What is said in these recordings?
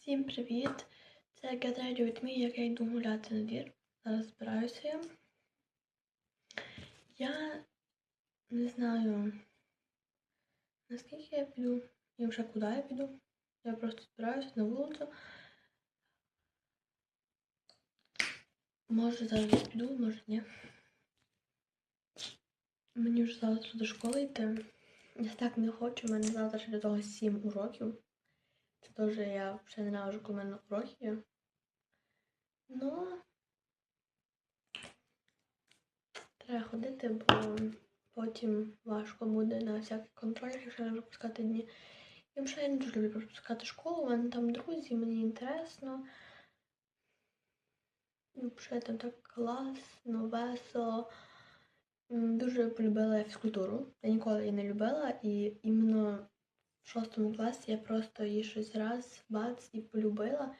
Всім привіт! Це Ready With як я йду гуляти на двір. Зараз збираюся я. Я не знаю, наскільки я піду і вже куди я піду. Я просто збираюся на вулицю. Може зараз піду, може ні. Мені вже завтра до школи йти. Я так не хочу, в мене завтра ще до того 7 уроків. Це теж я вже ненавижу, коли мене уроки. Ну треба ходити, бо потім важко буде на всяких контролях, якщо не пропускати дні. І взагалі я не дуже люблю пропускати школу, у мене там друзі, мені інтересно. Взагалі там так класно, весело. Дуже полюбила я фізкультуру. Я ніколи її не любила, і іменно в шостому класі я просто її щось раз, бац, і полюбила.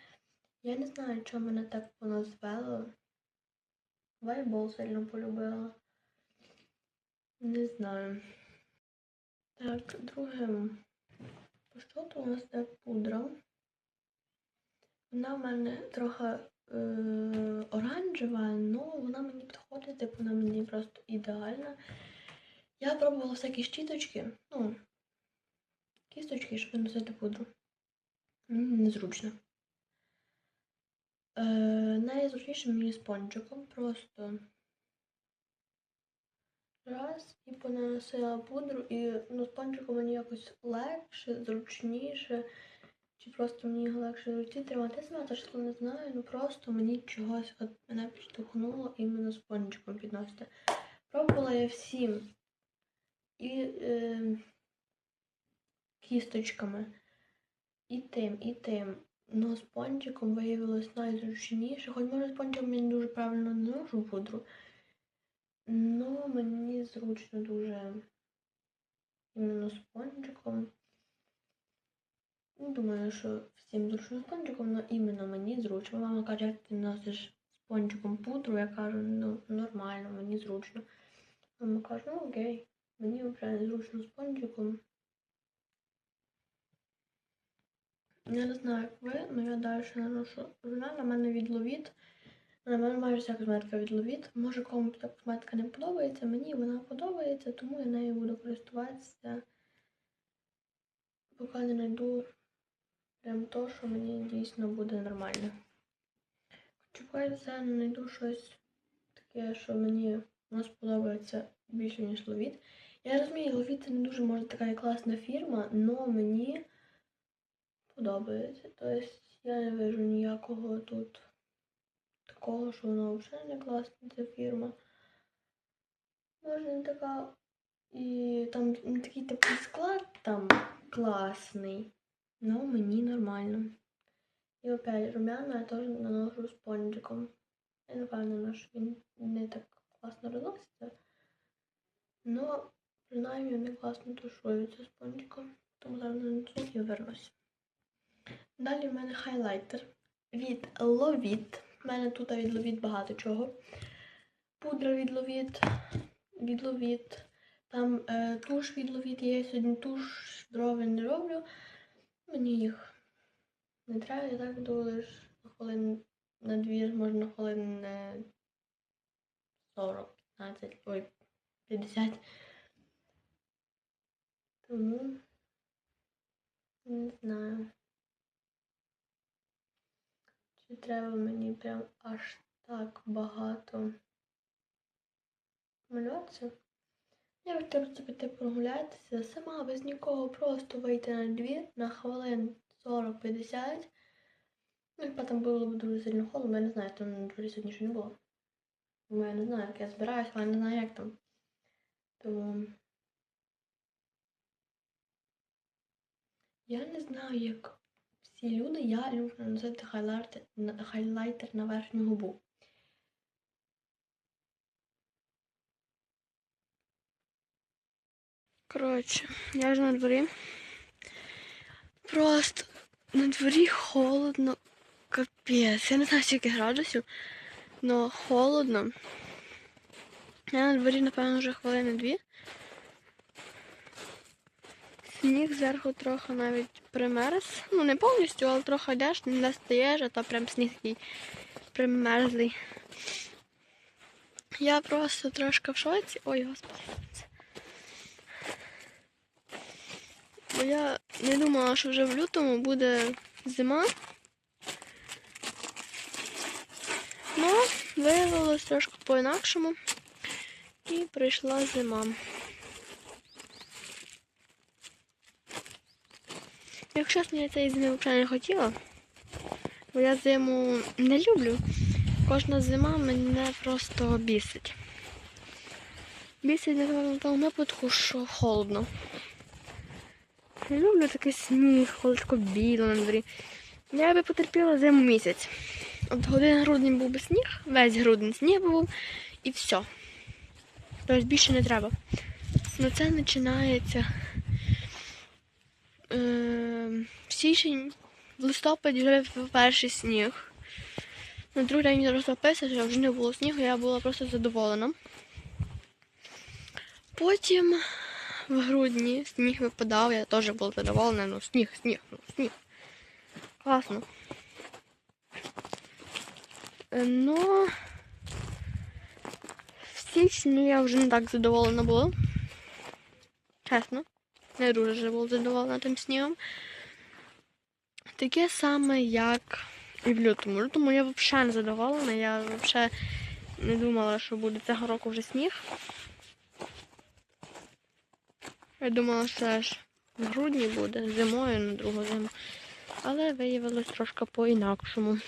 Я не знаю, чому мене так воно звело. Волейбол сильно полюбила. Не знаю. Так, друге. По що у нас де пудра? Вона в мене трохи е, оранжева, але вона мені підходить, типу вона мені просто ідеальна. Я пробувала всякі щіточки, ну, кісточки, щоб носити пудру. Мені незручно. Е, найзручніше мені з пончиком. Просто раз і понаносила пудру, і ну, з пончиком мені якось легше, зручніше. Чи просто мені його легше в руці тримати. Сама точно не знаю, ну просто мені чогось от мене підштовхнуло іменно з пончиком підносити. Пробувала я всім і е, кісточками, і тим, і тим. Ну, з пончиком виявилось найзручніше. Хоч може з пончиком я дуже правильно не ношу пудру. Ну, мені зручно дуже іменно з пончиком. Ну, Думаю, що всім зручно з пончиком, але іменно мені зручно. Мама каже, як ти носиш з пончиком пудру, я кажу, ну нормально, мені зручно. Мама каже, ну окей, мені зручно з пончиком. Я не знаю, як ви, але я далі наношу журнал, на мене відловіт. На мене майже вся косметика відловіт. Може комусь та косметика не подобається, мені вона подобається, тому я нею буду користуватися. Поки не знайду прям то, що мені дійсно буде нормально. Це не знайду щось таке, що мені воно сподобається більше, ніж ловіт. Я розумію, ловіт це не дуже може така і класна фірма, але мені подобається. Тобто я не вижу ніякого тут такого, що воно взагалі не класна ця фірма. Може не така. І там не такий такий склад там класний. Ну, мені нормально. І опять румяна я теж наношу спонжиком. Я не впевнена, що він не так класно розноситься. Ну, принаймні вони класно тушуються спонжиком. Тому зараз нанесу і вернусь. Далі в мене хайлайтер від Lovit. У мене тут від Lovit багато чого. Пудра від Lovit, від Lovit. Там е, туш від Lovit є. Сьогодні туш дрова не роблю. Мені їх не треба, я так буду лише на хвилин на дві, може на хвилин е, 40, 15, ой, 50. Тому не знаю. Чи треба мені прям аж так багато малюватися? Я б треба піти прогулятися сама без нікого, просто вийти на двір на хвилин 40-50. Ну, там було б дуже сильно холодно, я не знаю, там дворі сьогодні ще не було. Тому я не знаю, як я збираюся, але не знаю, як там. Тому я не знаю, як всі люди, я люблю наносити хайлайтер, хайлайтер на верхню губу. Коротше, я вже на дворі. Просто на дворі холодно, капець. Я не знаю, скільки градусів, але холодно. Я на дворі, напевно, вже хвилини дві. Сніг зверху трохи навіть примерз. Ну, не повністю, але трохи йдеш, не стаєш, а то прям сніг такий примерзлий. Я просто трошки в шоці. Ой, господи. Бо я не думала, що вже в лютому буде зима. Ну, виявилось трошки по-інакшому. І прийшла зима. Якщо чесно, я зими взагалі не хотіла, бо я зиму не люблю. Кожна зима мене просто бісить. Бісить в тому випадку, що холодно. Не люблю такий сніг, коли тако біло на дворі. Я би потерпіла зиму місяць. От один грудень був би сніг, весь грудень сніг був і все. Тобто більше не треба. Ну це починається в січень, в листопаді вже перший сніг. На другий день розтопився, що вже не було снігу, я була просто задоволена. Потім в грудні сніг випадав, я теж була задоволена. Ну, сніг, сніг, ну, сніг. Класно. Е, Ну, в січні я вже не так задоволена була. Чесно. Не дуже була задоволена тим снігом. Таке саме, як і в лютому. В лютому я взагалі не задоволена. Я взагалі не думала, що буде цього року вже сніг. Я думала, що аж в грудні буде, зимою на другу зиму. Але виявилось трошки по-інакшому.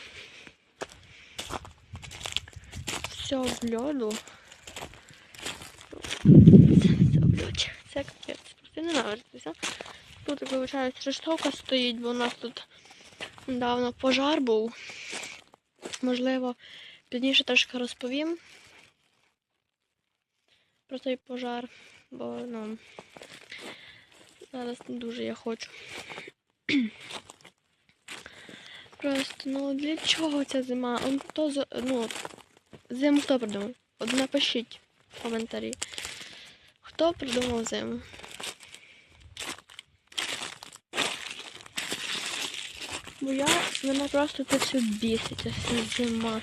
Все в льоду. Все в льоді. Це капець. Просто ненавидиться. Тут, виходить, рештовка стоїть, бо у нас тут недавно пожар був. Можливо, пізніше трошки розповім про цей пожар, бо ну, зараз не дуже я хочу. Просто, ну для чого ця зима? Он то ну, зиму хто придумав? От напишіть в коментарі. Хто придумав зиму? Бо я мене просто тут все бісить, ця зима.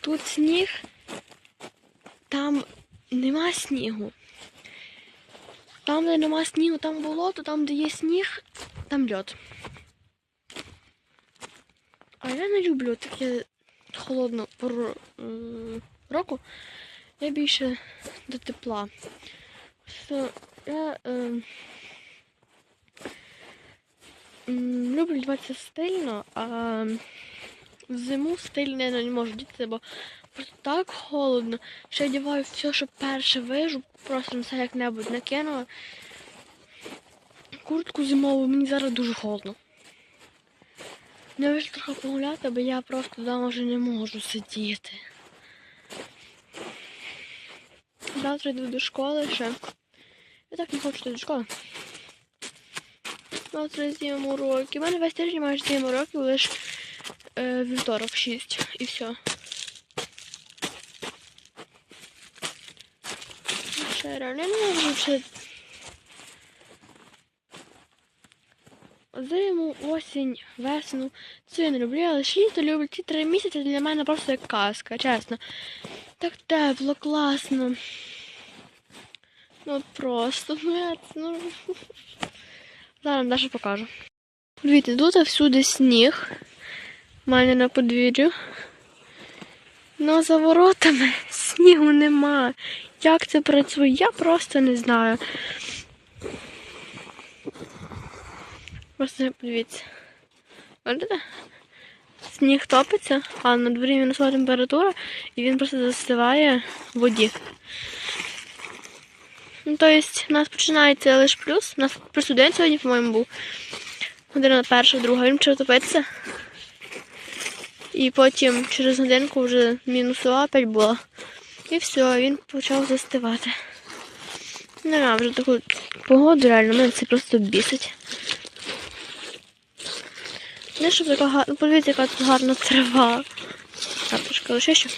Тут сніг, там нема снігу. Там, де нема снігу, там болото, там, де є сніг, там льод. А я не люблю таке холодну пору року. Я більше до тепла. Що я е, люблю вдіватися стильно, а в зиму стильно не можу діти, бо просто так холодно. Що я одягаю все, що перше вижу, просто на це як-небудь накинула. Куртку зимову мені зараз дуже холодно. Я вийшла трохи погуляти, бо я просто вдома вже не можу сидіти. Завтра йду до школи ще. Я так не хочу йти до школи. Завтра знімемо уроки. У мене весь тиждень майже 7 уроків, лише е, вівторок 6 і все. Ще реально, не можу ще Зиму, осінь, весну. Це я не люблю, але ж літо люблю. Ці три місяці для мене просто як казка, чесно. Так тепло, класно. Ну просто, ну я це, ну. Зараз Даша покажу. Дивіться, тут всюди сніг. У мене на подвір'ю. Ну за воротами снігу нема. Як це працює, я просто не знаю. Просто подивіться. Бачите? Сніг топиться, а на дворі мінусова температура, і він просто застиває в воді. Ну, тобто, у нас починається лише плюс. У нас плюс один сьогодні, по-моєму, був. Година перша, друга, він почав топитися. І потім через годинку вже мінусова опять була. І все, він почав застивати. Не вже таку погоду, реально, мене це просто бісить. Не щоб така гарна. Подивіться, яка тут гарна трава. Так, трошки лише ще.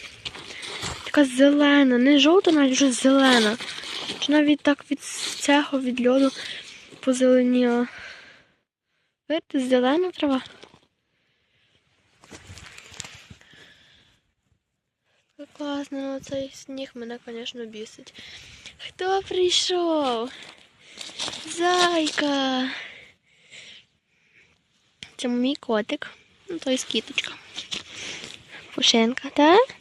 Така зелена, не жовта, навіть вже зелена. Навіть так від цього, від льоду позеленіла. Видите, зелена трава. Класно, ну цей сніг мене, звісно, бісить. Хто прийшов? Зайка. Це мій котик. Ну, то є кіточка. Пушенка, так?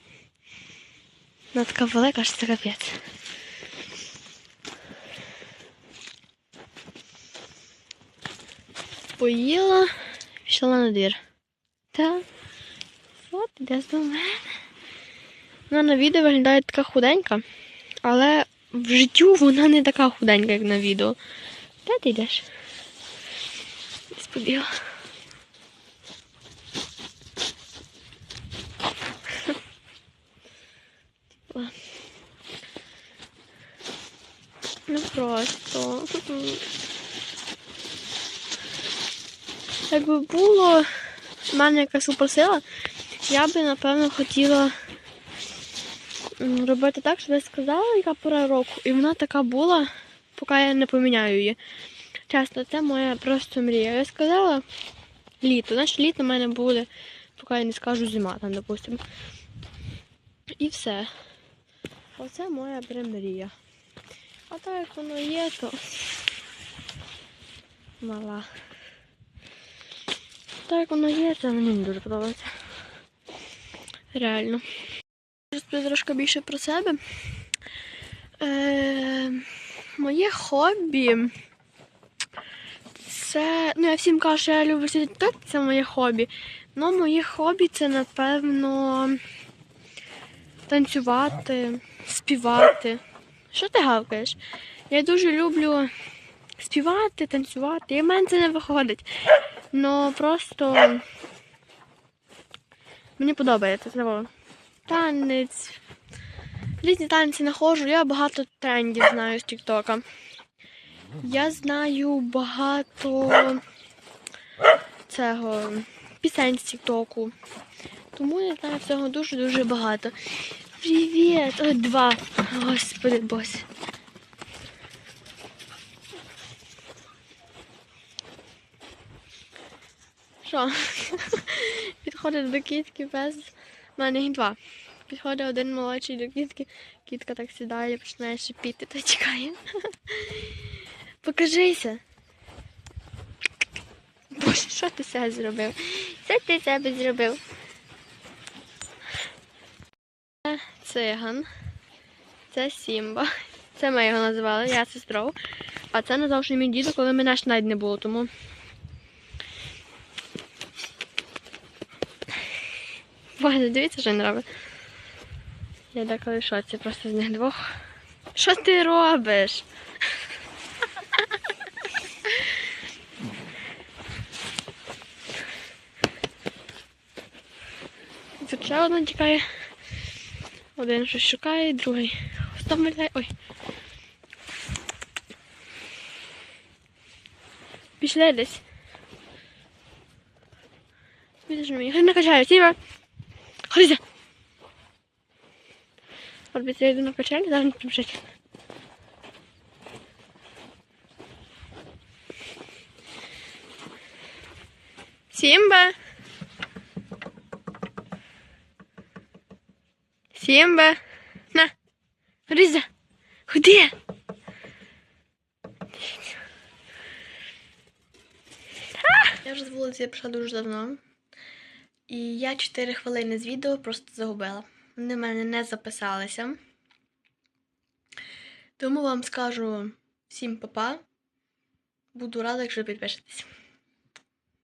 Вона така велика, що це капець. Поїла, пішла на двір. Так. От, іде до мене. Вона на відео виглядає така худенька, але в життю вона не така худенька, як на відео. Де ти йдеш? Типа. Ну просто. Якби було в мене якась суперсила, я би напевно хотіла робити так, щоб я сказала, яка пора року. І вона така була, поки я не поміняю її. Чесно, це моя просто мрія. Я сказала літо. Значить, літо в мене буде, поки я не скажу зима, там, допустимо. І все. Оце моя мрія. А так як воно є, то мала. Так як воно є, це мені не дуже подобається. Реально. Розповідаю трошки більше про себе. Е, моє хобі. Це. Ну, я всім кажу, що я люблю сидіти так, це моє хобі. Ну, моє хобі це, напевно, танцювати, співати. Що ти гавкаєш? Я дуже люблю співати, танцювати. І в мене це не виходить. Ну просто мені подобається це. Танець. Різні танці не ходжу. Я багато трендів знаю з Тіктока. Я знаю багато цього пісень з Тіктоку. Тому я знаю всього дуже-дуже багато. Привіт! О, два. Господи боже. Що? Підходить до кітки без. Мене два. Підходить один молодший до кітки, кітка так сідає, починає шипіти та чекає. Покажися. Боже, що ти себе зробив? Що ти себе зробив? Це циган. Це Сімба. Це ми його називали, я сестров. А це назвав ще мій дідо, коли мене ж навіть не було, тому. Боже, дивіться, що він робить. Я деколи в шоці просто з них двох. Що ти робиш? Тут ще одна тікає. Один щось шукає, другий. Вставляє. Ой. Пішли десь. Видиш мені. Хай накачаю, Сіва. Ходися. От я йду на качелі, зараз не побіжить. Сімба. Сімба. На. Різа. Ходи. Я вже з вулиці прийшла дуже давно. І я 4 хвилини з відео просто загубила. Вони в мене не записалися. Тому вам скажу всім па-па. Буду рада, якщо підпишетесь.